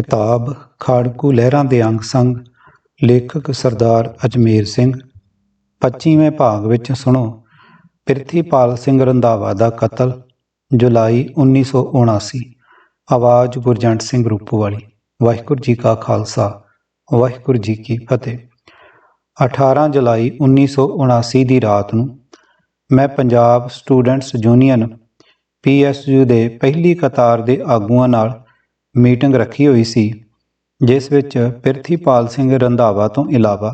ਕਿਤਾਬ ਖਾੜਕੂ ਲਹਿਰਾਂ ਦੇ ਅੰਗ ਸੰਗ, ਲੇਖਕ ਸਰਦਾਰ ਅਜਮੇਰ ਸਿੰਘ। 25ਵੇਂ ਭਾਗ ਵਿੱਚ ਸੁਣੋ। ਪ੍ਰਿਥੀਪਾਲ ਸਿੰਘ ਰੰਧਾਵਾ ਦਾ ਕਤਲ, ਜੁਲਾਈ 1979 ਆਵਾਜ਼ ਗੁਰਜੰਟ ਸਿੰਘ ਰੂਪੋਵਾਲੀ। ਵਾਹਿਗੁਰੂ ਜੀ ਕਾ ਖਾਲਸਾ, ਵਾਹਿਗੁਰੂ ਜੀ ਕੀ ਫਤਿਹ। 18 ਜੁਲਾਈ 1979 ਦੀ ਰਾਤ ਨੂੰ ਮੈਂ ਪੰਜਾਬ ਸਟੂਡੈਂਟਸ ਯੂਨੀਅਨ ਪੀਐਸਯੂ ਦੇ ਪਹਿਲੀ ਕਤਾਰ ਦੇ ਆਗੂਆਂ ਨਾਲ ਮੀਟਿੰਗ ਰੱਖੀ ਹੋਈ ਸੀ, ਜਿਸ ਵਿੱਚ ਪ੍ਰਿਥੀਪਾਲ ਸਿੰਘ ਰੰਧਾਵਾ ਤੋਂ ਇਲਾਵਾ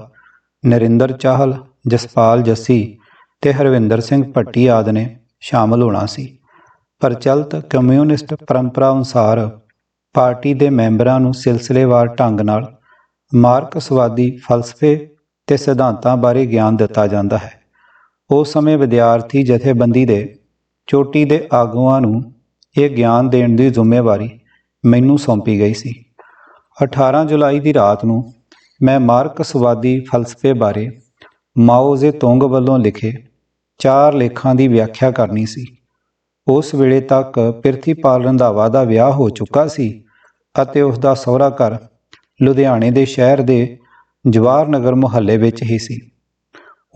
ਨਰਿੰਦਰ ਚਾਹਲ, ਜਸਪਾਲ ਜੱਸੀ ਤੇ ਹਰਵਿੰਦਰ ਸਿੰਘ ਭੱਟੀ ਆਦਿ ਨੇ ਸ਼ਾਮਲ ਹੋਣਾ ਸੀ। ਪ੍ਰਚਲਿਤ ਕਮਿਊਨਿਸਟ ਪਰੰਪਰਾ ਅਨੁਸਾਰ ਪਾਰਟੀ ਦੇ ਮੈਂਬਰਾਂ ਨੂੰ ਸਿਲਸਿਲੇਵਾਰ ਢੰਗ ਨਾਲ ਮਾਰਕਸਵਾਦੀ ਫਲਸਫੇ ਤੇ ਸਿਧਾਂਤਾਂ ਬਾਰੇ ਗਿਆਨ ਦਿੱਤਾ ਜਾਂਦਾ ਹੈ। ਉਸ ਸਮੇਂ ਵਿਦਿਆਰਥੀ ਜਥੇਬੰਦੀ ਦੇ ਚੋਟੀ ਦੇ ਆਗੂਆਂ ਨੂੰ ਇਹ ਗਿਆਨ ਦੇਣ ਦੀ ਜ਼ਿੰਮੇਵਾਰੀ ਮੈਨੂੰ ਸੌਂਪੀ ਗਈ ਸੀ। 18 ਜੁਲਾਈ ਦੀ ਰਾਤ ਨੂੰ ਮੈਂ ਮਾਰਕਸਵਾਦੀ ਫਲਸਫੇ ਬਾਰੇ ਮਾਓ ਜ਼ੇ ਤੁੰਗ ਵੱਲੋਂ ਲਿਖੇ ਚਾਰ ਲੇਖਾਂ ਦੀ ਵਿਆਖਿਆ ਕਰਨੀ ਸੀ। ਉਸ ਵੇਲੇ ਤੱਕ ਪ੍ਰਿਥੀਪਾਲ ਰੰਧਾਵਾ ਦਾ ਵਿਆਹ ਹੋ ਚੁੱਕਾ ਸੀ ਅਤੇ ਉਸ ਦਾ ਸਹੁਰਾ ਘਰ ਲੁਧਿਆਣੇ ਦੇ ਸ਼ਹਿਰ ਦੇ ਜਵਾਹਰ ਨਗਰ ਮੁਹੱਲੇ ਵਿੱਚ ਹੀ ਸੀ।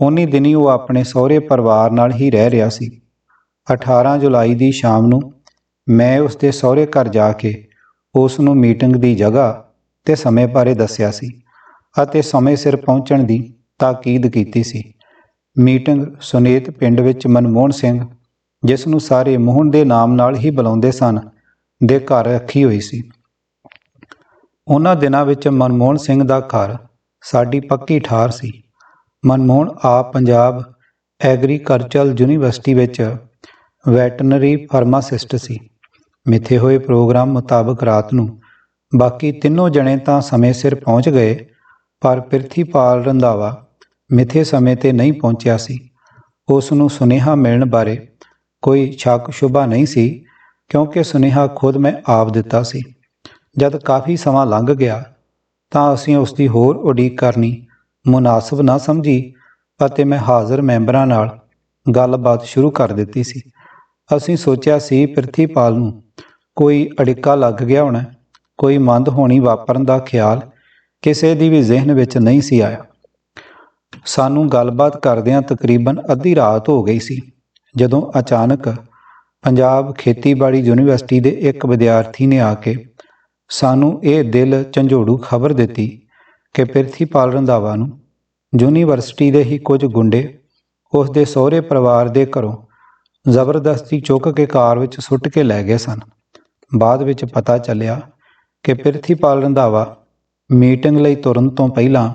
ਉਨੀ ਦਿਨੀ ਉਹ ਆਪਣੇ ਸਹੁਰੇ ਪਰਿਵਾਰ ਨਾਲ ਹੀ ਰਹਿ ਰਿਹਾ ਸੀ। 18 ਜੁਲਾਈ ਦੀ ਸ਼ਾਮ ਨੂੰ ਮੈਂ ਉਸ ਦੇ ਸਹੁਰੇ ਘਰ ਜਾ ਕੇ ਉਸ ਨੂੰ ਮੀਟਿੰਗ ਦੀ ਜਗ੍ਹਾ ਤੇ ਸਮੇਂ ਬਾਰੇ ਦੱਸਿਆ ਸੀ ਅਤੇ ਸਮੇਂ ਸਿਰ ਪਹੁੰਚਣ ਦੀ ਤਾਕੀਦ ਕੀਤੀ ਸੀ। ਮੀਟਿੰਗ ਸੁਨੇਤ ਪਿੰਡ ਵਿੱਚ ਮਨਮੋਹਨ ਸਿੰਘ, ਜਿਸ ਨੂੰ ਸਾਰੇ ਮੋਹਨ ਦੇ ਨਾਮ ਨਾਲ ਹੀ ਬੁਲਾਉਂਦੇ ਸਨ, ਦੇ ਘਰ ਰੱਖੀ ਹੋਈ ਸੀ। ਉਹਨਾਂ ਦਿਨਾਂ ਵਿੱਚ ਮਨਮੋਹਨ ਸਿੰਘ ਦਾ ਘਰ ਸਾਡੀ ਪੱਕੀ ਠਾਰ ਸੀ। ਮਨਮੋਹਨ ਆਪ ਪੰਜਾਬ ਐਗਰੀਕਲਚਰਲ ਯੂਨੀਵਰਸਿਟੀ ਵਿੱਚ ਵੈਟਰਨਰੀ ਫਾਰਮਾਸਿਸਟ ਸੀ। ਮਿੱਥੇ ਹੋਏ ਪ੍ਰੋਗਰਾਮ ਮੁਤਾਬਕ ਰਾਤ ਨੂੰ। ਬਾਕੀ ਤਿੰਨੋਂ ਜਣੇ ਤਾਂ ਸਮੇਂ ਸਿਰ ਪਹੁੰਚ ਗਏ, ਪਰ ਪ੍ਰਿਥੀਪਾਲ ਰੰਧਾਵਾ ਮਿੱਥੇ ਸਮੇਂ ਤੇ ਨਹੀਂ ਪਹੁੰਚਿਆ ਸੀ। ਉਸ ਨੂੰ ਸੁਨੇਹਾ ਮਿਲਣ ਬਾਰੇ ਕੋਈ ਸ਼ੱਕ ਸ਼ੁਬਾ ਨਹੀਂ ਸੀ, ਕਿਉਂਕਿ ਸੁਨੇਹਾ ਖੁਦ ਮੈਂ ਆਪ ਦਿੱਤਾ ਸੀ। ਜਦ ਕਾਫੀ ਸਮਾਂ ਲੰਘ ਗਿਆ, ਤਾਂ ਅਸੀਂ ਉਸ ਦੀ ਹੋਰ ਉਡੀਕ ਕਰਨੀ ਮੁਨਾਸਬ ਨਾ ਸਮਝੀ, ਅਤੇ ਮੈਂ ਹਾਜ਼ਰ ਮੈਂਬਰਾਂ ਨਾਲ ਗੱਲਬਾਤ ਸ਼ੁਰੂ ਕਰ ਦਿੱਤੀ ਸੀ। ਅਸੀਂ ਸੋਚਿਆ ਸੀ ਪ੍ਰਿਥੀਪਾਲ ਨੂੰ ਕੋਈ ਅੜਿੱਕਾ ਲੱਗ ਗਿਆ ਹੋਣਾ, ਕੋਈ ਮੰਦ ਹੋਣੀ ਵਾਪਰਨ ਦਾ ਖਿਆਲ ਕਿਸੇ ਦੀ ਵੀ ਜ਼ਿਹਨ ਵਿੱਚ ਨਹੀਂ ਸੀ ਆਇਆ। ਸਾਨੂੰ ਗੱਲਬਾਤ ਕਰਦਿਆਂ ਤਕਰੀਬਨ ਅੱਧੀ ਰਾਤ ਹੋ ਗਈ ਸੀ, ਜਦੋਂ ਅਚਾਨਕ ਪੰਜਾਬ ਖੇਤੀਬਾੜੀ ਯੂਨੀਵਰਸਿਟੀ ਦੇ ਇੱਕ ਵਿਦਿਆਰਥੀ ਨੇ ਆ ਕੇ ਸਾਨੂੰ ਇਹ ਦਿਲ ਝੰਜੋੜੂ ਖਬਰ ਦਿੱਤੀ ਕਿ ਪ੍ਰਿਥੀਪਾਲ ਰੰਧਾਵਾ ਨੂੰ ਯੂਨੀਵਰਸਿਟੀ ਦੇ ਹੀ ਕੁਝ ਗੁੰਡੇ ਉਸ ਦੇ ਸਹੁਰੇ ਪਰਿਵਾਰ ਦੇ ਘਰੋਂ ਜ਼ਬਰਦਸਤੀ ਚੁੱਕ ਕੇ ਕਾਰ ਵਿੱਚ ਸੁੱਟ ਕੇ ਲੈ ਗਏ ਸਨ। ਬਾਅਦ ਵਿੱਚ ਪਤਾ ਚੱਲਿਆ ਕਿ ਪ੍ਰਿਥੀਪਾਲ ਰੰਧਾਵਾ ਮੀਟਿੰਗ ਲਈ ਤੁਰਨ ਤੋਂ ਪਹਿਲਾਂ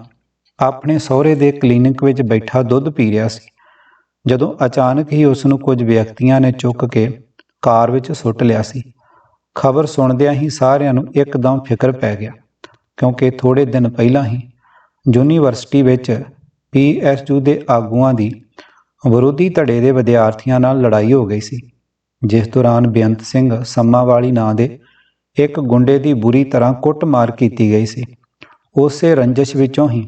ਆਪਣੇ ਸਹੁਰੇ ਦੇ ਕਲੀਨਿਕ ਵਿੱਚ ਬੈਠਾ ਦੁੱਧ ਪੀ ਰਿਹਾ ਸੀ। ਜਦੋਂ ਅਚਾਨਕ ਹੀ ਉਸ ਨੂੰ ਕੁਝ ਵਿਅਕਤੀਆਂ ਨੇ ਚੁੱਕ ਕੇ ਕਾਰ ਵਿੱਚ ਸੁੱਟ ਲਿਆ ਸੀ, ਖਬਰ ਸੁਣਦਿਆਂ ਹੀ ਸਾਰਿਆਂ ਨੂੰ ਇੱਕਦਮ ਫਿਕਰ ਪੈ ਗਿਆ, ਕਿਉਂਕਿ ਥੋੜੇ ਦਿਨ ਪਹਿਲਾਂ ਹੀ ਯੂਨੀਵਰਸਿਟੀ ਵਿੱਚ ਪੀਐਸਯੂ ਦੇ ਆਗੂਆਂ ਦੀ ਵਿਰੋਧੀ ਧੜੇ ਦੇ ਵਿਦਿਆਰਥੀਆਂ ਨਾਲ ਲੜਾਈ ਹੋ ਗਈ ਸੀ। ਜਿਸ ਦੌਰਾਨ ਬੇਅੰਤ ਸਿੰਘ ਸੰਮਾਵਾਲੀ ਨਾਂ ਦੇ ਇੱਕ ਗੁੰਡੇ ਦੀ ਬੁਰੀ ਤਰ੍ਹਾਂ ਕੁੱਟਮਾਰ ਕੀਤੀ ਗਈ ਸੀ। ਉਸੇ ਰੰਜਿਸ਼ ਵਿੱਚੋਂ ਹੀ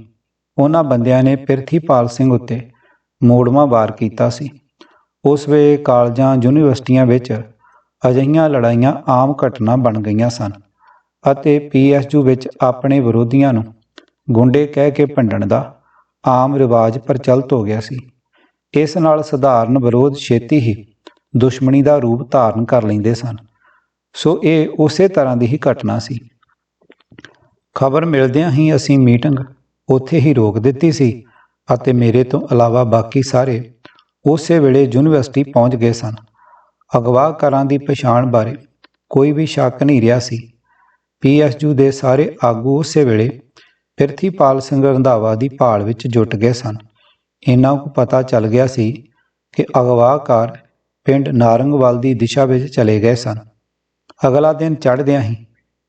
ਉਹਨਾਂ ਬੰਦਿਆਂ ਨੇ ਪਿਰਥੀਪਾਲ ਸਿੰਘ ਉੱਤੇ ਮੋੜਵਾ ਵਾਰ ਕੀਤਾ ਸੀ। ਉਸ ਵੇਲੇ ਕਾਲਜਾਂ, ਯੂਨੀਵਰਸਿਟੀਆਂ ਵਿੱਚ ਅਜਿਹੀਆਂ ਲੜਾਈਆਂ ਆਮ ਘਟਨਾ ਬਣ ਗਈਆਂ ਸਨ ਅਤੇ ਪੀਐਸਯੂ ਵਿੱਚ ਆਪਣੇ ਵਿਰੋਧੀਆਂ ਨੂੰ ਗੁੰਡੇ ਕਹਿ ਕੇ ਭੰਡਣ ਦਾ ਆਮ ਰਿਵਾਜ ਪ੍ਰਚਲਿਤ ਹੋ ਗਿਆ ਸੀ। ਇਸ ਨਾਲ ਸਧਾਰਨ ਵਿਰੋਧ ਛੇਤੀ ਹੀ ਦੁਸ਼ਮਣੀ ਦਾ ਰੂਪ ਧਾਰਨ ਕਰ ਲੈਂਦੇ ਸਨ। ਸੋ ਇਹ ਉਸੇ ਤਰ੍ਹਾਂ ਦੀ ਹੀ ਘਟਨਾ ਸੀ। ਖਬਰ ਮਿਲਦਿਆਂ ਹੀ ਅਸੀਂ ਮੀਟਿੰਗ ਉੱਥੇ ਹੀ ਰੋਕ ਦਿੱਤੀ ਸੀ ਅਤੇ ਮੇਰੇ ਤੋਂ ਇਲਾਵਾ ਬਾਕੀ ਸਾਰੇ ਉਸੇ ਵੇਲੇ ਯੂਨੀਵਰਸਿਟੀ ਪਹੁੰਚ ਗਏ ਸਨ। ਅਗਵਾਕਾਰਾਂ ਦੀ ਪਛਾਣ ਬਾਰੇ ਕੋਈ ਵੀ ਸ਼ੱਕ ਨਹੀਂ ਰਿਹਾ ਸੀ। ਪੀਐਸਯੂ ਦੇ ਸਾਰੇ ਆਗੂ ਉਸੇ ਵੇਲੇ ਪ੍ਰਿਥੀਪਾਲ ਸਿੰਘ ਰੰਧਾਵਾ ਦੀ ਭਾਲ ਵਿੱਚ ਜੁਟ ਗਏ ਸਨ। ਇਹਨਾਂ ਨੂੰ ਪਤਾ ਚੱਲ ਗਿਆ ਸੀ ਕਿ ਅਗਵਾਕਾਰ ਪਿੰਡ ਨਾਰੰਗਵਾਲ ਦੀ ਦਿਸ਼ਾ ਵਿੱਚ ਚਲੇ ਗਏ ਸਨ। ਅਗਲਾ ਦਿਨ ਚੜ੍ਹਦਿਆਂ ਹੀ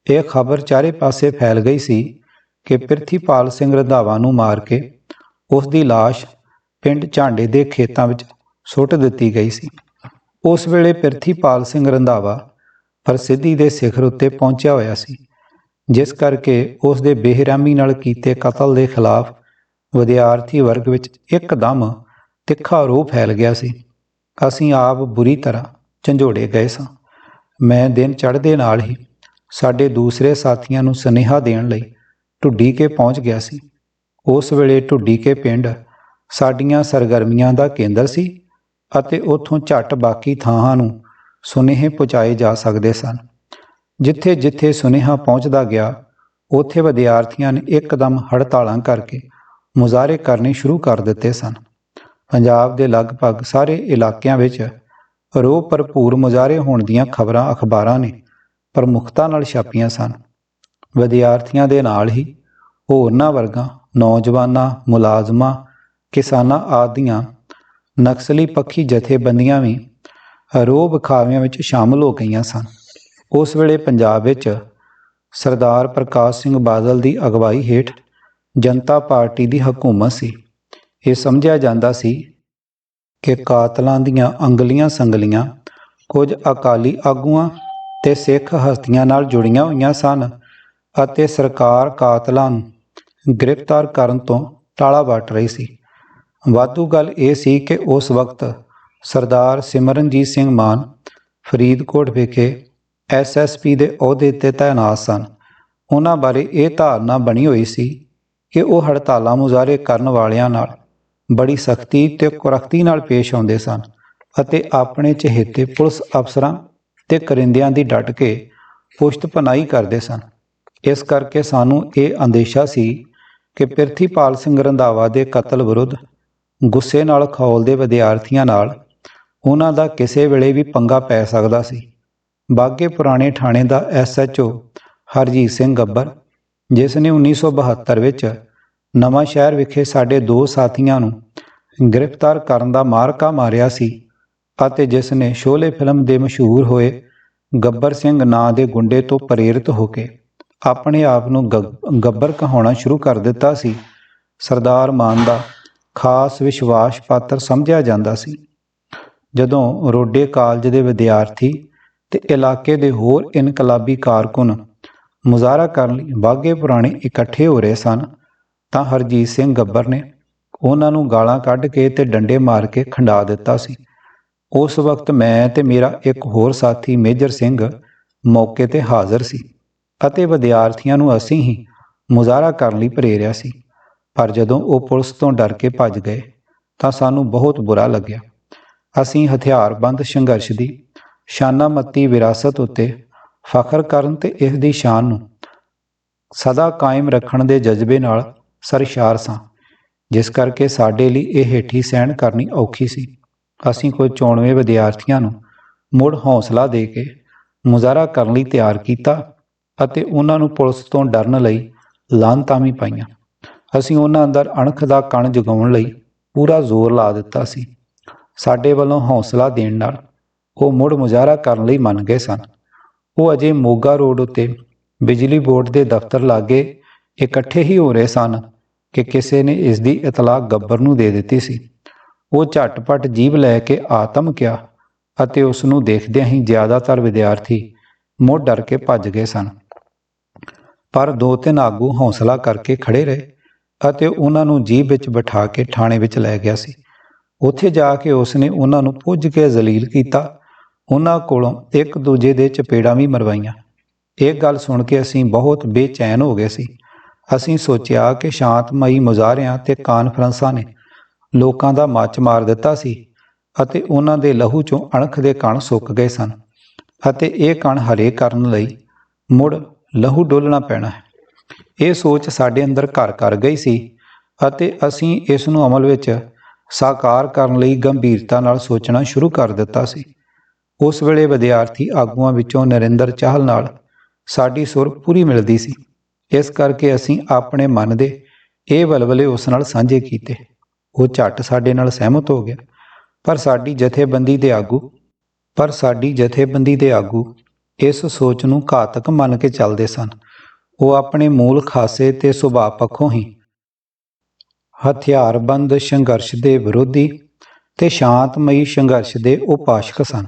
ਇਹ ਖਬਰ ਚਾਰੇ ਪਾਸੇ ਫੈਲ ਗਈ ਸੀ ਕਿ ਪ੍ਰਿਥੀਪਾਲ ਸਿੰਘ ਰੰਧਾਵਾ ਨੂੰ ਮਾਰ ਕੇ ਉਸ ਦੀ লাশ ਪਿੰਡ ਝਾਂਡੇ ਦੇ ਖੇਤਾਂ ਵਿੱਚ ਸੁੱਟ ਦਿੱਤੀ ਗਈ ਸੀ। ਉਸ ਵੇਲੇ ਪ੍ਰਿਥੀਪਾਲ ਸਿੰਘ ਰੰਧਾਵਾ ਪ੍ਰਸਿੱਧੀ ਦੇ ਸਿਖਰ ਉੱਤੇ ਪਹੁੰਚਿਆ ਹੋਇਆ ਸੀ, ਜਿਸ ਕਰਕੇ ਉਸ ਦੇ ਬੇਰਹਿਮੀ ਨਾਲ ਕੀਤੇ ਕਤਲ ਦੇ ਖਿਲਾਫ ਵਿਦਿਆਰਥੀ ਵਰਗ ਵਿੱਚ ਇੱਕਦਮ ਤਿੱਖਾ ਰੋਹ ਫੈਲ ਗਿਆ ਸੀ। ਅਸੀਂ ਆਪ ਬੁਰੀ ਤਰ੍ਹਾਂ ਝੰਜੋੜੇ ਗਏ ਸਾਂ। ਮੈਂ ਦਿਨ ਚੜ੍ਹਦੇ ਨਾਲ ਹੀ ਸਾਡੇ ਦੂਸਰੇ ਸਾਥੀਆਂ ਨੂੰ ਸੁਨੇਹਾ ਦੇਣ ਲਈ ਢੁੱਡੀ ਕੇ ਪਹੁੰਚ ਗਿਆ ਸੀ। ਉਸ ਵੇਲੇ ਢੁੱਡੀ ਕੇ ਪਿੰਡ ਸਾਡੀਆਂ ਸਰਗਰਮੀਆਂ ਦਾ ਕੇਂਦਰ ਸੀ ਅਤੇ ਉੱਥੋਂ ਝੱਟ ਬਾਕੀ ਥਾਂਾਂ ਨੂੰ ਸੁਨੇਹੇ ਪਹੁੰਚਾਏ ਜਾ ਸਕਦੇ ਸਨ। ਜਿੱਥੇ ਜਿੱਥੇ ਸੁਨੇਹਾ ਪਹੁੰਚਦਾ ਗਿਆ, ਉੱਥੇ ਵਿਦਿਆਰਥੀਆਂ ਨੇ ਇੱਕਦਮ ਹੜਤਾਲਾਂ ਕਰਕੇ ਮੁਜ਼ਾਹਰੇ ਕਰਨੇ ਸ਼ੁਰੂ ਕਰ ਦਿੱਤੇ ਸਨ। ਪੰਜਾਬ ਦੇ ਲਗਭਗ ਸਾਰੇ ਇਲਾਕਿਆਂ ਵਿੱਚ ਰੋਹ ਭਰਪੂਰ ਮੁਜ਼ਾਹਰੇ ਹੋਣ ਦੀਆਂ ਖਬਰਾਂ ਅਖਬਾਰਾਂ ਨੇ ਪ੍ਰਮੁਖਤਾ ਨਾਲ ਛਾਪੀਆਂ ਸਨ। ਵਿਦਿਆਰਥੀਆਂ ਦੇ ਨਾਲ ਹੀ ਹੋਰਨਾਂ ਵਰਗਾਂ ਨੌਜਵਾਨਾਂ, ਮੁਲਾਜ਼ਮਾਂ, ਕਿਸਾਨਾਂ ਆਦੀਆਂ ਨਕਸਲੀ ਪੱਖੀ ਜਥੇਬੰਦੀਆਂ ਵੀ ਰੋਹ ਵਿਖਾਵਿਆਂ ਵਿੱਚ ਸ਼ਾਮਲ ਹੋ ਗਈਆਂ ਸਨ। ਉਸ ਵੇਲੇ ਪੰਜਾਬ ਵਿੱਚ ਸਰਦਾਰ ਪ੍ਰਕਾਸ਼ ਸਿੰਘ ਬਾਦਲ ਦੀ ਅਗਵਾਈ ਹੇਠ ਜਨਤਾ ਪਾਰਟੀ ਦੀ ਹਕੂਮਤ ਸੀ। ਇਹ ਸਮਝਿਆ ਜਾਂਦਾ ਸੀ ਕਿ ਕਾਤਲਾਂ ਦੀਆਂ ਅੰਗਲੀਆਂ ਸੰਗਲੀਆਂ ਕੁਝ ਅਕਾਲੀ ਆਗੂਆਂ ਤੇ ਸਿੱਖ ਹਸਤੀਆਂ ਨਾਲ ਜੁੜੀਆਂ ਹੋਈਆਂ ਸਨ ਅਤੇ ਸਰਕਾਰ ਕਾਤਲਾਂ ਨੂੰ ਗ੍ਰਿਫਤਾਰ ਕਰਨ ਤੋਂ ਟਾਲਾ ਵੱਟ ਰਹੀ ਸੀ। ਵਾਧੂ ਗੱਲ ਇਹ ਸੀ ਕਿ ਉਸ ਵਕਤ ਸਰਦਾਰ ਸਿਮਰਨਜੀਤ ਸਿੰਘ ਮਾਨ ਫਰੀਦਕੋਟ ਵਿਖੇ ਐਸਐਸਪੀ ਦੇ ਅਹੁਦੇ ਤੇ ਤਾਇਨਾਤ ਸਨ। ਉਹਨਾਂ ਬਾਰੇ ਇਹ ਧਾਰਨਾ ਬਣੀ ਹੋਈ ਸੀ ਕਿ ਉਹ ਹੜਤਾਲਾਂ ਮੁਜ਼ਾਹਰੇ ਕਰਨ ਵਾਲਿਆਂ ਨਾਲ ਬੜੀ ਸਖਤੀ ਤੇ ਕੁਰਖਤੀ ਨਾਲ ਪੇਸ਼ ਆਉਂਦੇ ਸਨ ਅਤੇ ਆਪਣੇ ਚਹੇਤੇ ਪੁਲਿਸ ਅਫਸਰਾਂ ਤੇ ਕਰਿੰਦਿਆਂ ਦੀ ਡਟ ਕੇ ਪੁਸ਼ਤ ਪਨਾਈ ਕਰਦੇ ਸਨ। ਇਸ ਕਰਕੇ ਸਾਨੂੰ ਇਹ ਅੰਦੇਸ਼ਾ ਸੀ ਕਿ ਪਿਰਥੀਪਾਲ ਸਿੰਘ ਰੰਧਾਵਾ ਦੇ ਕਤਲ ਵਿਰੁੱਧ ਗੁੱਸੇ ਨਾਲ ਖੌਲਦੇ ਵਿਦਿਆਰਥੀਆਂ ਨਾਲ ਉਹਨਾਂ ਦਾ ਕਿਸੇ ਵੇਲੇ ਵੀ ਪੰਗਾ ਪੈ ਸਕਦਾ ਸੀ। ਬਾਗੇ ਪੁਰਾਣੇ ਥਾਣੇ ਦਾ ਐਸਐਚਓ ਹਰਜੀਤ ਸਿੰਘ ਗੱਬਰ, ਜਿਸ ਨੇ 1972 ਵਿੱਚ ਨਵਾਂ ਸ਼ਹਿਰ ਵਿਖੇ ਸਾਡੇ ਦੋ ਸਾਥੀਆਂ ਨੂੰ ਗ੍ਰਿਫਤਾਰ ਕਰਨ ਦਾ ਮਾਰਕਾ ਮਾਰਿਆ ਸੀ ਅਤੇ ਜਿਸ ਨੇ ਸ਼ੋਲੇ ਫਿਲਮ ਦੇ ਮਸ਼ਹੂਰ ਹੋਏ ਗੱਬਰ ਸਿੰਘ ਨਾਂ ਦੇ ਗੁੰਡੇ ਤੋਂ ਪ੍ਰੇਰਿਤ ਹੋ ਕੇ ਆਪਣੇ ਆਪ ਨੂੰ ਗ- ਗੱਬਰ ਕਹਾਉਣਾ ਸ਼ੁਰੂ ਕਰ ਦਿੱਤਾ ਸੀ। ਸਰਦਾਰ ਮਾਨ ਦਾ ਖਾਸ ਵਿਸ਼ਵਾਸ ਪਾਤਰ ਸਮਝਿਆ ਜਾਂਦਾ ਸੀ। ਜਦੋਂ ਰੋਡੇ ਕਾਲਜ ਦੇ ਵਿਦਿਆਰਥੀ ਤੇ ਇਲਾਕੇ ਦੇ ਹੋਰ ਇਨਕਲਾਬੀ ਕਾਰਕੁਨ ਮੁਜ਼ਾਹਰਾ ਕਰਨ ਲਈ ਬਾਗੇ ਪੁਰਾਣੇ ਇਕੱਠੇ ਹੋ ਰਹੇ ਸਨ ਤਾਂ ਹਰਜੀਤ ਸਿੰਘ ਗੱਬਰ ਨੇ ਉਹਨਾਂ ਨੂੰ ਗਾਲਾਂ ਕੱਢ ਕੇ ਤੇ ਡੰਡੇ ਮਾਰ ਕੇ ਖੰਡਾ ਦਿੱਤਾ ਸੀ। ਉਸ ਵਕਤ ਮੈਂ ਤੇ ਮੇਰਾ ਇੱਕ ਹੋਰ ਸਾਥੀ ਮੇਜਰ ਸਿੰਘ ਮੌਕੇ ਤੇ ਹਾਜ਼ਰ ਸੀ ਅਤੇ ਵਿਦਿਆਰਥੀਆਂ ਨੂੰ ਅਸੀਂ ਹੀ ਮੁਜ਼ਾਹਰਾ ਕਰਨ ਲਈ ਪ੍ਰੇਰਿਆ ਸੀ। ਪਰ ਜਦੋਂ ਉਹ ਪੁਲਿਸ ਤੋਂ ਡਰ ਕੇ ਭੱਜ ਗਏ ਤਾਂ ਸਾਨੂੰ ਬਹੁਤ ਬੁਰਾ ਲੱਗਿਆ। ਅਸੀਂ ਹਥਿਆਰਬੰਦ ਸੰਘਰਸ਼ ਦੀ ਸ਼ਾਨਾਮੱਤੀ ਵਿਰਾਸਤ ਉੱਤੇ ਫਖਰ ਕਰਨ ਤੇ ਇਸ ਦੀ ਸ਼ਾਨ ਨੂੰ ਸਦਾ ਕਾਇਮ ਰੱਖਣ ਦੇ ਜਜ਼ਬੇ ਨਾਲ ਸਰਸ਼ਾਰ ਸਾਂ। ਜਿਸ ਕਰਕੇ ਸਾਡੇ ਲਈ ਇਹ ਹੇਠੀ ਸਹਿਣ ਕਰਨੀ ਔਖੀ ਸੀ। ਅਸੀਂ ਕੋਈ ਚੋਣਵੇਂ ਵਿਦਿਆਰਥੀਆਂ ਨੂੰ ਮੁੜ ਹੌਸਲਾ ਦੇ ਕੇ ਮੁਜ਼ਾਹਰਾ ਕਰਨ ਲਈ ਤਿਆਰ ਕੀਤਾ ਅਤੇ ਉਹਨਾਂ ਨੂੰ ਪੁਲਿਸ ਤੋਂ ਡਰਨ ਲਈ ਲਾਂਤਾਂ ਵੀ ਪਾਈਆਂ। ਅਸੀਂ ਉਹਨਾਂ ਅੰਦਰ ਅਣਖ ਦਾ ਕਣ ਜਗਾਉਣ ਲਈ ਪੂਰਾ ਜ਼ੋਰ ਲਾ ਦਿੱਤਾ ਸੀ। ਸਾਡੇ ਵੱਲੋਂ ਹੌਸਲਾ ਦੇਣ ਨਾਲ ਉਹ ਮੁੜ ਮੁਜ਼ਾਹਰਾ ਕਰਨ ਲਈ ਮੰਨ ਗਏ ਸਨ। ਉਹ ਅਜੇ ਮੋਗਾ ਰੋਡ ਉੱਤੇ ਬਿਜਲੀ ਬੋਰਡ ਦੇ ਦਫ਼ਤਰ ਲਾਗੇ ਇਕੱਠੇ ਹੀ ਹੋ ਰਹੇ ਸਨ ਕਿ ਕਿਸੇ ਨੇ ਇਸ ਦੀ ਇਤਲਾਹ ਗੱਬਰ ਨੂੰ ਦੇ ਦਿੱਤੀ ਸੀ। ਉਹ ਝਟਪਟ ਜੀਬ ਲੈ ਕੇ ਆਤਮ ਕਿਆ ਅਤੇ ਉਸ ਨੂੰ ਦੇਖਦਿਆਂ ਹੀ ਜ਼ਿਆਦਾਤਰ ਵਿਦਿਆਰਥੀ ਮੁੜ ਡਰ ਕੇ ਭੱਜ ਗਏ ਸਨ। ਪਰ ਦੋ ਤਿੰਨ ਆਗੂ ਹੌਸਲਾ ਕਰਕੇ ਖੜੇ ਰਹੇ ਅਤੇ ਉਹਨਾਂ ਨੂੰ ਜੀਬ ਵਿੱਚ ਬਿਠਾ ਕੇ ਥਾਣੇ ਵਿੱਚ ਲੈ ਗਿਆ ਸੀ। ਉੱਥੇ ਜਾ ਕੇ ਉਸ ਨੇ ਉਹਨਾਂ ਨੂੰ ਪੁੱਜ ਕੇ ਜ਼ਲੀਲ ਕੀਤਾ। ਉਹਨਾਂ ਕੋਲੋਂ ਇੱਕ ਦੂਜੇ ਦੇ ਚਪੇੜਾਂ ਵੀ ਮਰਵਾਈਆਂ। ਇਹ ਗੱਲ ਸੁਣ ਕੇ ਅਸੀਂ ਬਹੁਤ ਬੇਚੈਨ ਹੋ ਗਏ ਸੀ। ਅਸੀਂ ਸੋਚਿਆ ਕਿ ਸ਼ਾਂਤਮਈ ਮੁਜ਼ਾਹਰਿਆਂ ਤੇ ਕਾਨਫਰੰਸਾਂ ਨੇ ਲੋਕਾਂ ਦਾ ਮੱਚ ਮਾਰ ਦਿੱਤਾ ਸੀ ਅਤੇ ਉਹਨਾਂ ਦੇ ਲਹੂ ਚੋਂ ਅਣਖ ਦੇ ਕਣ ਸੁੱਕ ਗਏ ਸਨ ਅਤੇ ਇਹ ਕਣ ਹਰੇ ਕਰਨ ਲਈ ਮੁੜ ਲਹੂ ਡੋਲਣਾ ਪੈਣਾ ਹੈ। ਇਹ ਸੋਚ ਸਾਡੇ ਅੰਦਰ ਘਰ ਕਰ ਗਈ ਸੀ ਅਤੇ ਅਸੀਂ ਇਸ ਨੂੰ ਅਮਲ ਵਿੱਚ ਸਾਕਾਰ ਕਰਨ ਲਈ ਗੰਭੀਰਤਾ ਨਾਲ ਸੋਚਣਾ ਸ਼ੁਰੂ ਕਰ ਦਿੱਤਾ ਸੀ। ਉਸ ਵੇਲੇ ਵਿਦਿਆਰਥੀ ਆਗੂਆਂ ਵਿੱਚੋਂ ਨਰਿੰਦਰ ਚਾਹਲ ਨਾਲ ਸਾਡੀ ਸੁਰ ਪੂਰੀ ਮਿਲਦੀ ਸੀ। ਇਸ ਕਰਕੇ ਅਸੀਂ ਆਪਣੇ ਮਨ ਦੇ ਇਹ ਵਲਵਲੇ ਉਸ ਨਾਲ ਸਾਂਝੇ ਕੀਤੇ। ਉਹ ਝੱਟ ਸਾਡੇ ਨਾਲ ਸਹਿਮਤ ਹੋ ਗਿਆ। ਪਰ ਸਾਡੀ ਜਥੇਬੰਦੀ ਦੇ ਆਗੂ, ਪਰ ਸਾਡੀ ਜਥੇਬੰਦੀ ਦੇ ਆਗੂ ਇਸ ਸੋਚ ਨੂੰ ਘਾਤਕ ਮੰਨ ਕੇ ਚੱਲਦੇ ਸਨ। ਉਹ ਆਪਣੇ ਮੂਲ ਖਾਸੇ ਤੇ ਸੁਭਾਅ ਪੱਖੋਂ ਹੀ ਹਥਿਆਰਬੰਦ ਸੰਘਰਸ਼ ਦੇ ਵਿਰੋਧੀ ਤੇ ਸ਼ਾਂਤਮਈ ਸੰਘਰਸ਼ ਦੇ ਉਪਾਸ਼ਕ ਸਨ।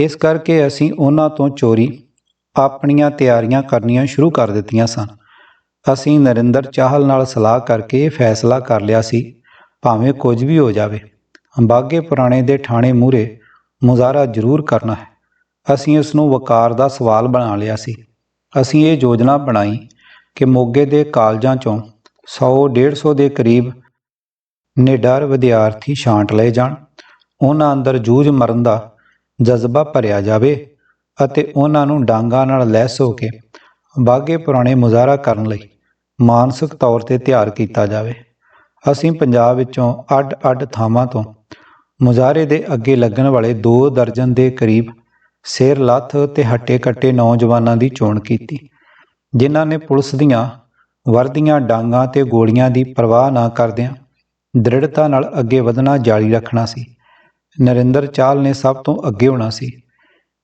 ਇਸ ਕਰਕੇ ਅਸੀਂ ਉਹਨਾਂ ਤੋਂ ਚੋਰੀ ਆਪਣੀਆਂ ਤਿਆਰੀਆਂ ਕਰਨੀਆਂ ਸ਼ੁਰੂ ਕਰ ਦਿੱਤੀਆਂ ਸਨ। ਅਸੀਂ ਨਰਿੰਦਰ ਚਾਹਲ ਨਾਲ ਸਲਾਹ ਕਰਕੇ ਇਹ ਫੈਸਲਾ ਕਰ ਲਿਆ ਸੀ, ਭਾਵੇਂ ਕੁਝ ਵੀ ਹੋ ਜਾਵੇ। ਬਾਗੇ ਪੁਰਾਣੇ ਦੇ ਥਾਣੇ ਮੂਹਰੇ ਮੁਜ਼ਾਹਰਾ ਜ਼ਰੂਰ ਕਰਨਾ ਹੈ। ਅਸੀਂ ਇਸ ਨੂੰ ਵਕਾਰ ਦਾ ਸਵਾਲ ਬਣਾ ਲਿਆ ਸੀ। ਅਸੀਂ ਇਹ ਯੋਜਨਾ ਬਣਾਈ ਕਿ ਮੋਗੇ ਦੇ ਕਾਲਜਾਂ ਚੋਂ 100 150 ਦੇ ਕਰੀਬ ਨਿਡਰ ਵਿਦਿਆਰਥੀ ਛਾਂਟ ਲਏ ਜਾਣ। ਉਹਨਾਂ ਅੰਦਰ ਜੂਝ ਮਰਨ ਦਾ ਜਜ਼ਬਾ ਭਰਿਆ ਜਾਵੇ ਅਤੇ ਉਹਨਾਂ ਨੂੰ ਡਾਂਗਾ ਨਾਲ ਲੈਸ ਹੋ ਕੇ ਬਾਗੇ ਪੁਰਾਣੇ ਮੁਜ਼ਾਹਰਾ ਕਰਨ ਲਈ ਮਾਨਸਿਕ ਤੌਰ ਤੇ ਤਿਆਰ ਕੀਤਾ ਜਾਵੇ। ਅਸੀਂ ਪੰਜਾਬ ਵਿੱਚੋਂ ਅੱਡ-ਅੱਡ ਥਾਵਾਂ ਤੋਂ ਮੁਜ਼ਾਹਰੇ ਦੇ ਅੱਗੇ ਲੱਗਣ ਵਾਲੇ 2 ਦਰਜਨ ਦੇ ਕਰੀਬ ਸਿਰ ਲੱਥ ਤੇ ਹੱਟੇ ਕੱਟੇ ਨੌਜਵਾਨਾਂ ਦੀ ਚੋਣ ਕੀਤੀ, ਜਿਨ੍ਹਾਂ ਨੇ ਪੁਲਿਸ ਦੀਆਂ ਵਰਦੀਆਂ, ਡਾਂਗਾਂ ਤੇ ਗੋਲੀਆਂ ਦੀ ਪਰਵਾਹ ਨਾ ਕਰਦਿਆਂ ਦ੍ਰਿੜਤਾ ਨਾਲ ਅੱਗੇ ਵਧਣਾ ਜਾਰੀ ਰੱਖਣਾ ਸੀ। ਨਰਿੰਦਰ ਚਾਲ ਨੇ ਸਭ ਤੋਂ ਅੱਗੇ ਹੋਣਾ ਸੀ।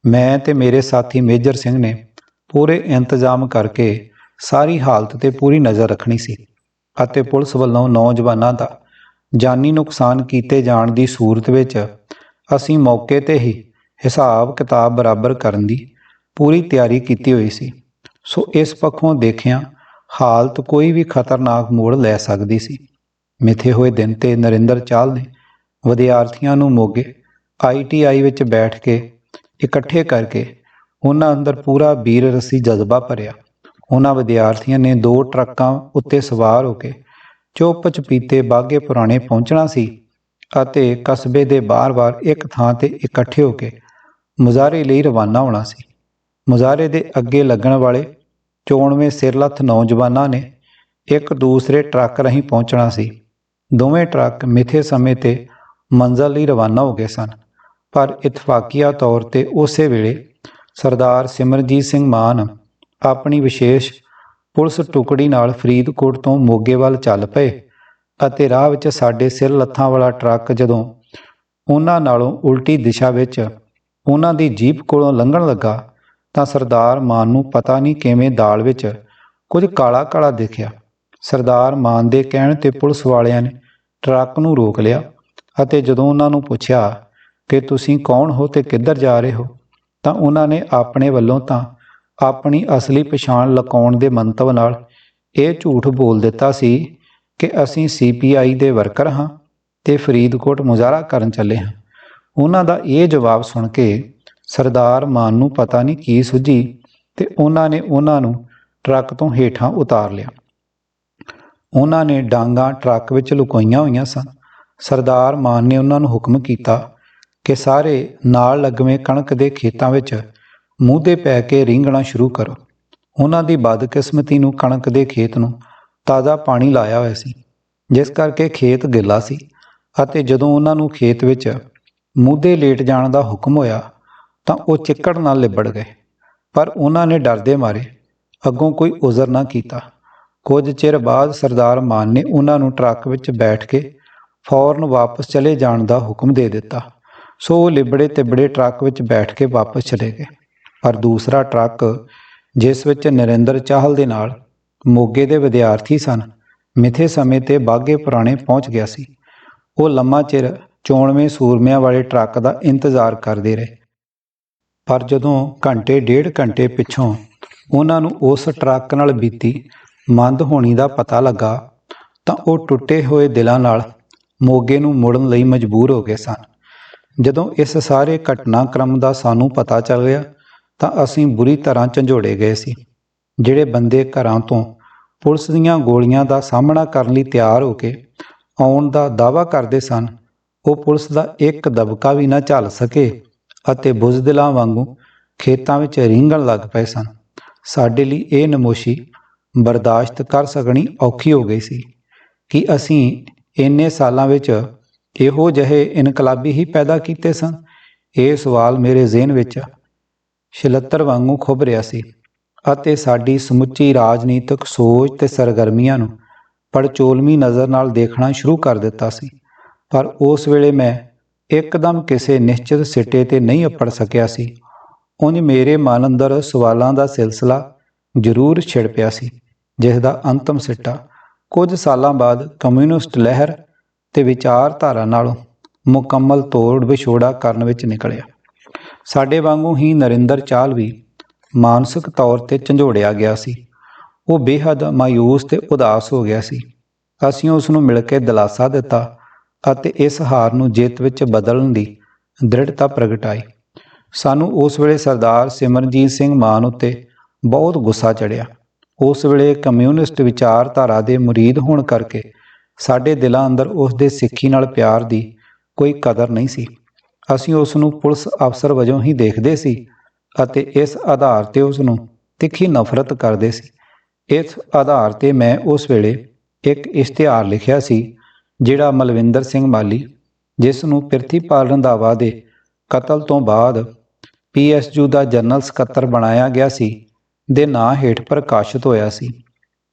ਮੈਂ ਤੇ ਮੇਰੇ ਸਾਥੀ ਮੇਜਰ ਸਿੰਘ ਨੇ ਪੂਰੇ ਇੰਤਜ਼ਾਮ ਕਰਕੇ ਸਾਰੀ ਹਾਲਤ ਤੇ ਪੂਰੀ ਨਜ਼ਰ ਰੱਖਣੀ ਸੀ ਅਤੇ ਪੁਲਿਸ ਵੱਲੋਂ ਨੌਜਵਾਨਾਂ ਦਾ ਜਾਨੀ ਨੁਕਸਾਨ ਕੀਤੇ ਜਾਣ ਦੀ ਸੂਰਤ ਵਿੱਚ ਅਸੀਂ ਮੌਕੇ ਤੇ ਹੀ ਹਿਸਾਬ ਕਿਤਾਬ ਬਰਾਬਰ ਕਰਨ ਦੀ ਪੂਰੀ ਤਿਆਰੀ ਕੀਤੀ ਹੋਈ ਸੀ। ਸੋ ਇਸ ਪੱਖੋਂ ਦੇਖਿਆ ਹਾਲਤ ਕੋਈ ਵੀ ਖਤਰਨਾਕ ਮੋੜ ਲੈ ਸਕਦੀ ਸੀ। ਮਿੱਥੇ ਹੋਏ ਦਿਨ ਤੇ ਨਰਿੰਦਰ ਚਾਲ ਨੇ ਵਿਦਿਆਰਥੀਆਂ ਨੂੰ ਮੋਗੇ ਆਈਟੀਆਈ ਵਿੱਚ ਬੈਠ ਕੇ ਇਕੱਠੇ ਕਰਕੇ ਉਹਨਾਂ ਅੰਦਰ ਪੂਰਾ ਵੀਰ ਰਸੀ ਜਜ਼ਬਾ ਭਰਿਆ। ਉਹਨਾਂ ਵਿਦਿਆਰਥੀਆਂ ਨੇ ਦੋ ਟਰੱਕਾਂ ਉੱਤੇ ਸਵਾਰ ਹੋ ਕੇ ਚੁੱਪ ਚਪੀਤੇ ਬਾਗੇ ਪੁਰਾਣੇ ਪਹੁੰਚਣਾ ਸੀ ਅਤੇ ਕਸਬੇ ਦੇ ਬਾਰ-ਬਾਰ ਇੱਕ ਥਾਂ ਤੇ ਇਕੱਠੇ ਹੋ ਕੇ ਮੁਜ਼ਾਹਰੇ ਲਈ ਰਵਾਨਾ ਹੋਣਾ ਸੀ। ਮੁਜ਼ਾਹਰੇ ਦੇ ਅੱਗੇ ਲੱਗਣ ਵਾਲੇ ਚੋਣਵੇਂ ਸਿਰਲੱਥ ਨੌਜਵਾਨਾਂ ਨੇ ਇੱਕ ਦੂਸਰੇ ਟਰੱਕ ਰਾਹੀਂ ਪਹੁੰਚਣਾ ਸੀ। ਦੋਵੇਂ ਟਰੱਕ ਮਿੱਥੇ ਸਮੇਂ ਤੇ ਮੰਜ਼ਲ ਲਈ ਰਵਾਨਾ ਹੋ ਗਏ ਸਨ। ਪਰ ਇਤਫਾਕੀਆ ਤੌਰ ਤੇ ਉਸੇ ਵੇਲੇ ਸਰਦਾਰ ਸਿਮਰਜੀਤ ਸਿੰਘ ਮਾਨ ਆਪਣੀ ਵਿਸ਼ੇਸ਼ ਪੁਲਿਸ ਟੁਕੜੀ ਨਾਲ ਫਰੀਦਕੋਟ ਤੋਂ ਮੋਗੇ ਵੱਲ ਚੱਲ ਪਏ ਅਤੇ ਰਾਹ ਵਿੱਚ ਸਾਡੇ ਸਿਰ ਲੱਥਾਂ ਵਾਲਾ ਟਰੱਕ ਜਦੋਂ ਉਹਨਾਂ ਨਾਲੋਂ ਉਲਟੀ ਦਿਸ਼ਾ ਵਿੱਚ ਉਹਨਾਂ ਦੀ ਜੀਪ ਕੋਲੋਂ ਲੰਘਣ ਲੱਗਾ ਤਾਂ ਸਰਦਾਰ ਮਾਨ ਨੂੰ ਪਤਾ ਨਹੀਂ ਕਿਵੇਂ ਦਾਲ ਵਿੱਚ ਕੁਝ ਕਾਲਾ ਕਾਲਾ ਦਿਖਿਆ। ਸਰਦਾਰ ਮਾਨ ਦੇ ਕਹਿਣ ਤੇ ਪੁਲਿਸ ਵਾਲਿਆਂ ਨੇ ਟਰੱਕ ਨੂੰ ਰੋਕ ਲਿਆ ਅਤੇ ਜਦੋਂ ਉਹਨਾਂ ਨੂੰ ਪੁੱਛਿਆ ਕਿ ਤੁਸੀਂ ਕੌਣ ਹੋ ਤੇ ਕਿੱਧਰ ਜਾ ਰਹੇ ਹੋ ਤਾਂ ਉਹਨਾਂ ਨੇ ਆਪਣੇ ਵੱਲੋਂ ਤਾਂ ਆਪਣੀ ਅਸਲੀ ਪਛਾਣ ਲੁਕਾਉਣ ਦੇ ਮੰਤਵ ਨਾਲ ਇਹ ਝੂਠ ਬੋਲ ਦਿੱਤਾ ਸੀ ਕਿ ਅਸੀਂ ਸੀਪੀਆਈ ਦੇ ਵਰਕਰ ਹਾਂ ਤੇ ਫਰੀਦਕੋਟ ਮੁਜ਼ਾਹਰਾ ਕਰਨ ਚੱਲੇ ਹਾਂ। ਉਹਨਾਂ ਦਾ ਇਹ ਜਵਾਬ ਸੁਣ ਕੇ ਸਰਦਾਰ ਮਾਨ ਨੂੰ ਪਤਾ ਨਹੀਂ ਕੀ ਸੁਝੀ ਤੇ ਉਹਨਾਂ ਨੇ ਉਹਨਾਂ ਨੂੰ ਟਰੱਕ ਤੋਂ ਹੇਠਾਂ ਉਤਾਰ ਲਿਆ। ਉਹਨਾਂ ਨੇ ਡਾਂਗਾ ਟਰੱਕ ਵਿੱਚ ਲੁਕਾਈਆਂ ਹੋਈਆਂ ਸਨ। ਸਰਦਾਰ ਮਾਨ ਨੇ ਉਹਨਾਂ ਨੂੰ ਹੁਕਮ ਕੀਤਾ ਕਿ ਸਾਰੇ ਨਾਲ ਲੱਗਵੇਂ ਕਣਕ ਦੇ ਖੇਤਾਂ ਵਿੱਚ ਮੂੰਹ ਤੇ ਪੈ ਕੇ ਰਿੰਗਣਾ ਸ਼ੁਰੂ ਕਰੋ। ਉਹਨਾਂ ਦੀ ਬਦਕਿਸਮਤੀ ਨੂੰ ਕਣਕ ਦੇ ਖੇਤ ਨੂੰ ਤਾਜ਼ਾ ਪਾਣੀ ਲਾਇਆ ਹੋਇਆ ਸੀ, ਜਿਸ ਕਰਕੇ ਖੇਤ ਗਿੱਲਾ ਸੀ ਅਤੇ ਜਦੋਂ ਉਹਨਾਂ ਨੂੰ ਖੇਤ ਵਿੱਚ ਮੂਧੇ ਲੇਟ ਜਾਣ ਦਾ ਹੁਕਮ ਹੋਇਆ, ਤਾਂ ਉਹ ਚਿੱਕੜ ਨਾਲ ਲਿਬੜ ਗਏ। ਪਰ ਉਹਨਾਂ ਨੇ ਡਰਦੇ ਮਾਰੇ, ਅੱਗੋਂ ਕੋਈ ਉਜ਼ਰ ਨਾ ਕੀਤਾ। ਕੁਝ ਚਿਰ ਬਾਅਦ ਸਰਦਾਰ ਮਾਨ ਨੇ ਉਹਨਾਂ ਨੂੰ ਟਰੱਕ ਵਿੱਚ ਬੈਠ ਕੇ ਫੌਰਨ ਵਾਪਸ ਚਲੇ ਜਾਣ ਦਾ ਹੁਕਮ ਦੇ ਦਿੱਤਾ। ਸੋ ਉਹ ਲਿਬੜੇ ਤਿਬੜੇ ਟਰੱਕ ਵਿੱਚ ਬੈਠ ਕੇ ਵਾਪਸ ਚਲੇ ਗਏ। ਪਰ ਦੂਸਰਾ ਟਰੱਕ, ਜਿਸ ਵਿੱਚ ਨਰਿੰਦਰ ਚਾਹਲ ਦੇ ਨਾਲ ਮੋਗੇ ਦੇ ਵਿਦਿਆਰਥੀ ਸਨ, ਮਿੱਥੇ ਸਮੇਂ ਤੇ ਬਾਗੇ ਪੁਰਾਣੇ ਪਹੁੰਚ ਗਿਆ ਸੀ। ਉਹ ਲੰਮਾ ਚਿਰ ਚੋਣਵੇਂ ਸੂਰਮਿਆਂ ਵਾਲੇ ਟਰੱਕ ਦਾ ਇੰਤਜ਼ਾਰ ਕਰਦੇ ਰਹੇ। ਪਰ ਜਦੋਂ ਘੰਟੇ ਡੇਢ ਘੰਟੇ ਪਿੱਛੋਂ ਉਹਨਾਂ ਨੂੰ ਉਸ ਟਰੱਕ ਨਾਲ ਬੀਤੀ ਮੰਦ ਹੋਣੀ ਦਾ ਪਤਾ ਲੱਗਾ, ਤਾਂ ਉਹ ਟੁੱਟੇ ਹੋਏ ਦਿਲਾਂ ਨਾਲ ਮੋਗੇ ਨੂੰ ਮੁੜਨ ਲਈ ਮਜਬੂਰ ਹੋ ਗਏ ਸਨ। ਜਦੋਂ ਇਸ ਸਾਰੇ ਘਟਨਾਕ੍ਰਮ ਦਾ ਸਾਨੂੰ ਪਤਾ ਚੱਲ ਗਿਆ ਤਾਂ ਅਸੀਂ ਬੁਰੀ ਤਰ੍ਹਾਂ ਝੰਜੋੜੇ ਗਏ ਸੀ। ਜਿਹੜੇ ਬੰਦੇ ਘਰਾਂ ਤੋਂ ਪੁਲਿਸ ਦੀਆਂ ਗੋਲੀਆਂ ਦਾ ਸਾਹਮਣਾ ਕਰਨ ਲਈ ਤਿਆਰ ਹੋ ਕੇ ਆਉਣ ਦਾ ਦਾਵਾ ਕਰਦੇ ਸਨ, ਉਹ ਪੁਲਿਸ ਦਾ ਇੱਕ ਦਬਕਾ ਵੀ ਨਾ ਝੱਲ ਸਕੇ ਅਤੇ ਬੁਜ਼ਦਿਲਾਂ ਵਾਂਗੂ ਖੇਤਾਂ ਵਿੱਚ ਰਿੰਗਣ ਲੱਗ ਪਏ ਸਨ। ਸਾਡੇ ਲਈ ਇਹ ਨਮੋਸ਼ੀ ਬਰਦਾਸ਼ਤ ਕਰ ਸਕਣੀ ਔਖੀ ਹੋ ਗਈ ਸੀ ਕਿ ਅਸੀਂ ਇੰਨੇ ਸਾਲਾਂ ਵਿੱਚ ਇਹੋ ਜਿਹੇ ਇਨਕਲਾਬੀ ਹੀ ਪੈਦਾ ਕੀਤੇ ਸਨ। ਇਹ ਸਵਾਲ ਮੇਰੇ ਜ਼ਿਹਨ ਵਿੱਚ ਛਿਲੱਤਰ ਵਾਂਗੂ ਖੁੱਭ ਰਿਹਾ ਸੀ ਅਤੇ ਸਾਡੀ ਸਮੁੱਚੀ ਰਾਜਨੀਤਿਕ ਸੋਚ ਤੇ ਸਰਗਰਮੀਆਂ ਨੂੰ ਪੜਚੋਲਮੀ ਨਜ਼ਰ ਨਾਲ ਦੇਖਣਾ ਸ਼ੁਰੂ ਕਰ ਦਿੱਤਾ ਸੀ। ਪਰ ਉਸ ਵੇਲੇ ਮੈਂ ਇੱਕਦਮ ਕਿਸੇ ਨਿਸ਼ਚਿਤ ਸਿੱਟੇ ਤੇ ਨਹੀਂ ਅਪੜ ਸਕਿਆ ਸੀ। ਉਂਝ ਮੇਰੇ ਮਨ ਅੰਦਰ ਸਵਾਲਾਂ ਦਾ ਸਿਲਸਿਲਾ ਜ਼ਰੂਰ ਛਿੜ ਪਿਆ ਸੀ, ਜਿਸ ਦਾ ਅੰਤਮ ਸਿੱਟਾ ਕੁਝ ਸਾਲਾਂ ਬਾਅਦ ਕਮਿਊਨਿਸਟ ਲਹਿਰ ਤੇ ਵਿਚਾਰਧਾਰਾ ਨਾਲੋਂ ਮੁਕੰਮਲ ਤੋੜ ਵਿਛੋੜਾ ਕਰਨ ਵਿੱਚ ਨਿਕਲਿਆ। ਸਾਡੇ ਵਾਂਗੂ ਹੀ ਨਰਿੰਦਰ ਚਾਲ ਵੀ ਮਾਨਸਿਕ ਤੌਰ ਤੇ ਝੰਜੋੜਿਆ ਗਿਆ ਸੀ। ਉਹ ਬੇਹੱਦ ਮਾਯੂਸ ਤੇ ਉਦਾਸ ਹੋ ਗਿਆ ਸੀ। ਅਸੀਂ ਉਸ ਨੂੰ ਮਿਲ ਕੇ ਦਿਲਾਸਾ ਦਿੱਤਾ ਅਤੇ ਇਸ ਹਾਰ ਨੂੰ ਜਿੱਤ ਵਿੱਚ ਬਦਲਣ ਦੀ ਦ੍ਰਿੜਤਾ ਪ੍ਰਗਟਾਈ ਸਾਨੂੰ ਉਸ ਵੇਲੇ ਸਰਦਾਰ ਸਿਮਰਜੀਤ ਸਿੰਘ ਮਾਨ ਉੱਤੇ ਬਹੁਤ ਗੁੱਸਾ ਚੜਿਆ ਉਸ ਵੇਲੇ ਕਮਿਊਨਿਸਟ ਵਿਚਾਰਧਾਰਾ ਦੇ ਮੁਰੀਦ ਹੋਣ ਕਰਕੇ ਸਾਡੇ ਦਿਲਾਂ ਅੰਦਰ ਉਸ ਦੇ ਸਿੱਖੀ ਨਾਲ ਪਿਆਰ ਦੀ ਕੋਈ ਕਦਰ ਨਹੀਂ ਸੀ। ਅਸੀਂ ਉਸ ਨੂੰ ਪੁਲਿਸ ਅਫਸਰ ਵਜੋਂ ਹੀ ਦੇਖਦੇ ਸੀ ਅਤੇ ਇਸ ਆਧਾਰ ਤੇ ਉਸ ਨੂੰ ਤਿੱਖੀ ਨਫ਼ਰਤ ਕਰਦੇ ਸੀ। ਇਸ ਆਧਾਰ ਤੇ ਮੈਂ ਉਸ ਵੇਲੇ ਇੱਕ ਇਸ਼ਤਿਹਾਰ ਲਿਖਿਆ ਸੀ, ਜਿਹੜਾ ਮਲਵਿੰਦਰ ਸਿੰਘ ਮਾਲੀ, ਜਿਸ ਨੂੰ ਪ੍ਰਿਥੀਪਾਲ ਰੰਧਾਵਾ ਦੇ ਕਤਲ ਤੋਂ ਬਾਅਦ ਪੀਐਸਯੂ ਦਾ ਜਨਰਲ ਸਕੱਤਰ ਬਣਾਇਆ ਗਿਆ ਸੀ, ਦੇ ਨਾਂ ਹੇਠ ਪ੍ਰਕਾਸ਼ਿਤ ਹੋਇਆ ਸੀ।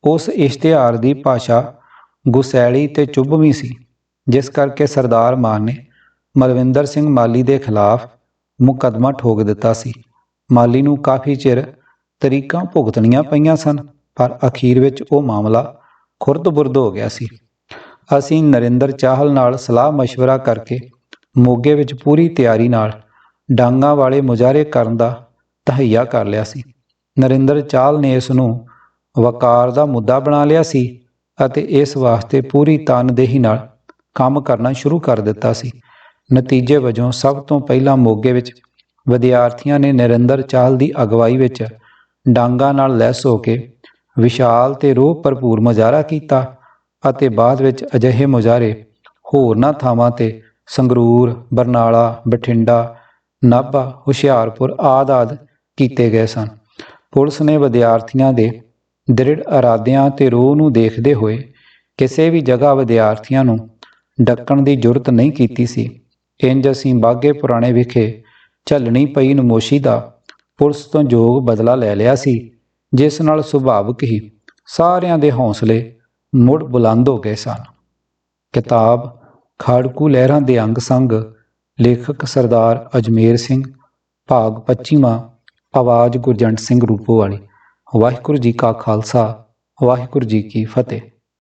ਉਸ ਇਸ਼ਤਿਹਾਰ ਦੀ ਭਾਸ਼ਾ ਗੁਸੈਲੀ ਤੇ ਚੁੱਭਵੀਂ ਸੀ, ਜਿਸ ਕਰਕੇ ਸਰਦਾਰ ਮਾਨ ਨੇ ਮਲਵਿੰਦਰ ਸਿੰਘ ਮਾਲੀ ਦੇ ਖਿਲਾਫ ਮੁਕਦਮਾ ਠੋਕ ਦਿੱਤਾ ਸੀ। ਮਾਲੀ ਨੂੰ ਕਾਫੀ ਚਿਰ ਤਰੀਕਾਂ ਭੁਗਤਣੀਆਂ ਪਈਆਂ ਸਨ, ਪਰ ਅਖੀਰ ਵਿੱਚ ਉਹ ਮਾਮਲਾ ਖੁਰਦ-ਬੁਰਦ ਹੋ ਗਿਆ ਸੀ। ਅਸੀਂ ਨਰਿੰਦਰ ਚਾਹਲ ਨਾਲ ਸਲਾਹ مشਵਰਾ ਕਰਕੇ ਮੋਗੇ ਵਿੱਚ ਪੂਰੀ ਤਿਆਰੀ ਨਾਲ ਡਾਂਗਾ ਵਾਲੇ ਮੁਜ਼ਾਹਰੇ ਕਰਨ ਦਾ ਤਹਈਆ ਕਰ ਲਿਆ ਸੀ। ਨਰਿੰਦਰ ਚਾਹਲ ਨੇ ਇਸ ਨੂੰ ਵਕਾਰ ਦਾ ਮੁੱਦਾ ਬਣਾ ਲਿਆ ਸੀ ਅਤੇ ਇਸ ਵਾਸਤੇ ਪੂਰੀ ਤਨਦੇਹੀ ਨਾਲ ਕੰਮ ਕਰਨਾ ਸ਼ੁਰੂ ਕਰ ਦਿੱਤਾ ਸੀ। ਨਤੀਜੇ ਵਜੋਂ ਸਭ ਤੋਂ ਪਹਿਲਾਂ ਮੋਗੇ ਵਿੱਚ ਵਿਦਿਆਰਥੀਆਂ ਨੇ ਨਰਿੰਦਰ ਚਾਹਲ ਦੀ ਅਗਵਾਈ ਵਿੱਚ ਡਾਂਗਾ ਨਾਲ ਲੈਸ ਹੋ ਕੇ ਵਿਸ਼ਾਲ ਤੇ ਰੋਹ ਭਰਪੂਰ ਮੁਜ਼ਾਹਰਾ ਕੀਤਾ ਅਤੇ ਬਾਅਦ ਵਿੱਚ ਅਜਿਹੇ ਮੁਜ਼ਾਹਰੇ ਹੋਰਨਾਂ ਥਾਵਾਂ ਤੇ ਸੰਗਰੂਰ, ਬਰਨਾਲਾ, ਬਠਿੰਡਾ, ਨਾਭਾ, ਹੁਸ਼ਿਆਰਪੁਰ ਆਦਿ ਆਦਿ ਕੀਤੇ ਗਏ ਸਨ। ਪੁਲਿਸ ਨੇ ਵਿਦਿਆਰਥੀਆਂ ਦੇ ਦ੍ਰਿੜ ਇਰਾਦਿਆਂ ਤੇ ਰੋਹ ਨੂੰ ਦੇਖਦੇ ਹੋਏ ਕਿਸੇ ਵੀ ਜਗ੍ਹਾ ਵਿਦਿਆਰਥੀਆਂ ਨੂੰ ਡੱਕਣ ਦੀ ਜੁਰਤ ਨਹੀਂ ਕੀਤੀ ਸੀ। ਇੰਜ ਅਸੀਂ ਬਾਗੇ ਪੁਰਾਣੇ ਵਿਖੇ ਝੱਲਣੀ ਪਈ ਨਮੋਸ਼ੀ ਦਾ ਪੁਲਿਸ ਤੋਂ ਜੋਗ ਬਦਲਾ ਲੈ ਲਿਆ ਸੀ, ਜਿਸ ਨਾਲ ਸੁਭਾਵਿਕ ਹੀ ਸਾਰਿਆਂ ਦੇ ਹੌਸਲੇ ਮੁੜ ਬੁਲੰਦ ਹੋ ਗਏ ਸਨ। ਕਿਤਾਬ ਖਾੜਕੂ ਲਹਿਰਾਂ ਦੇ ਅੰਗ ਸੰਗ, ਲੇਖਕ ਸਰਦਾਰ ਅਜਮੇਰ ਸਿੰਘ, ਭਾਗ 25ਵਾਂ ਆਵਾਜ਼ ਗੁਰਜੰਟ ਸਿੰਘ ਰੂਪੋਵਾਲੀ ਵਾਹਿਗੁਰੂ ਜੀ ਕਾ ਖਾਲਸਾ, ਵਾਹਿਗੁਰੂ ਜੀ ਕੀ ਫਤਿਹ।